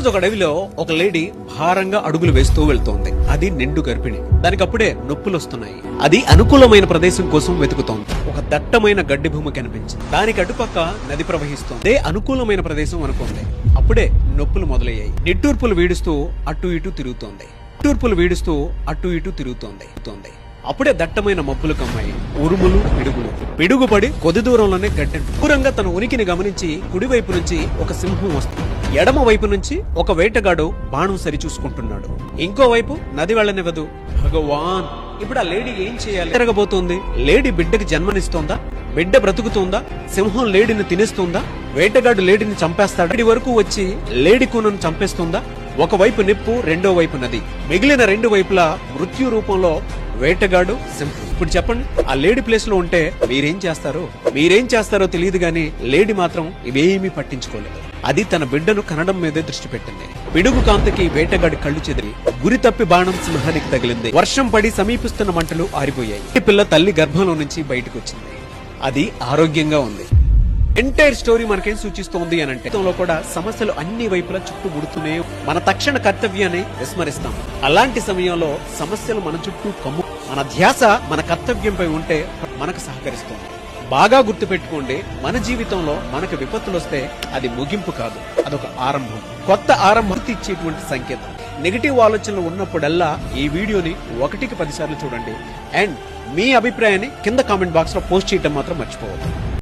రోజు ఒక అడవిలో ఒక లేడీ భారంగా అడుగులు వేస్తూ వెళ్తోంది. అది నిండు గర్భిణి. దానికి అప్పుడే నొప్పులు వస్తున్నాయి అది అనుకూలమైన ప్రదేశం కోసం వెతుకుతోంది. ఒక దట్టమైన గడ్డి భూమి కనిపించింది. దానికి అటుపక్క నది ప్రవహిస్తోంది. అదే అనుకూలమైన ప్రదేశం అనుకుంది. అప్పుడే నొప్పులు మొదలయ్యాయి. నిట్టూర్పులు వీడుస్తూ అటు ఇటు తిరుగుతోంది. నిట్టూర్పులు వీడుస్తూ అటు ఇటు తిరుగుతోంది. అప్పుడే దట్టమైన మబ్బులు కమ్మాయి. ఉరుములు పిడుగులు. పిడుగుపడి కొద్ది దూరంలోనే గడ్డ. దూరంగా తన ఉనికిని గమనించి కుడివైపు నుంచి ఒక సింహం వస్తుంది. ఎడమ వైపు నుంచి ఒక వేటగాడు బాణం సరి చూసుకుంటున్నాడు ఇంకోవైపు నది వెళ్ళనివ్వదు. భగవాన్! ఇప్పుడు ఆ లేడీ ఏం చేయాలి? జరగబోతోంది లేడీ బిడ్డకి జన్మనిస్తోందా? బిడ్డ బ్రతుకుతుందా? సింహం లేడీని తినేస్తుందా? వేటగాడు లేడీని చంపేస్తాడు? ఇక్కడి వరకు వచ్చి లేడీ కూనను చంపేస్తుందా? ఒకవైపు నిప్పు రెండో వైపు నది. మిగిలిన రెండు వైపులా మృత్యు రూపంలో వేటగాడు సింహం. ఇప్పుడు చెప్పండి ఆ లేడీ ప్లేస్లో ఉంటే మీరేం చేస్తారో? మీరేం చేస్తారో తెలియదు గాని లేడీ మాత్రం ఇవేమీ పట్టించుకోలేదు. అది తన బిడ్డను కనడం మీదే దృష్టి పెట్టింది. పిడుగు కాంతకి వేటగాడి కళ్ళు చెదిరి. గురి తప్పి బాణం సింహానికి తగిలింది. వర్షం పడి సమీపిస్తున్న మంటలు ఆరిపోయాయి. పిల్ల తల్లి గర్భంలో నుంచి బయటకు వచ్చింది అది ఆరోగ్యంగా ఉంది. ఎంటైర్ స్టోరీ మనకేం సూచిస్తోంది అని అంటే కూడా సమస్యలు అన్ని వైపులా చుట్టూ ముడుతూనే మన తక్షణ కర్తవ్యాన్ని విస్మరిస్తాం. అలాంటి సమయంలో సమస్యలు మన చుట్టూ కమ్ము మన ధ్యాస మన కర్తవ్యంపై ఉంటే మనకు సహకరిస్తుంది. బాగా గుర్తుపెట్టుకోండి మన జీవితంలో మనకు విపత్తులు వస్తే అది ముగింపు కాదు అదొక ఆరంభం. కొత్త ఆరంభం ఇచ్చేటువంటి సంకేతం. నెగిటివ్ ఆలోచనలు ఉన్నప్పుడల్లా ఈ వీడియోని ఒకటికి పదిసార్లు చూడండి. అండ్ మీ అభిప్రాయాన్ని కింద కామెంట్ బాక్స్లో పోస్ట్ చేయడం మాత్రం మర్చిపోవద్దు.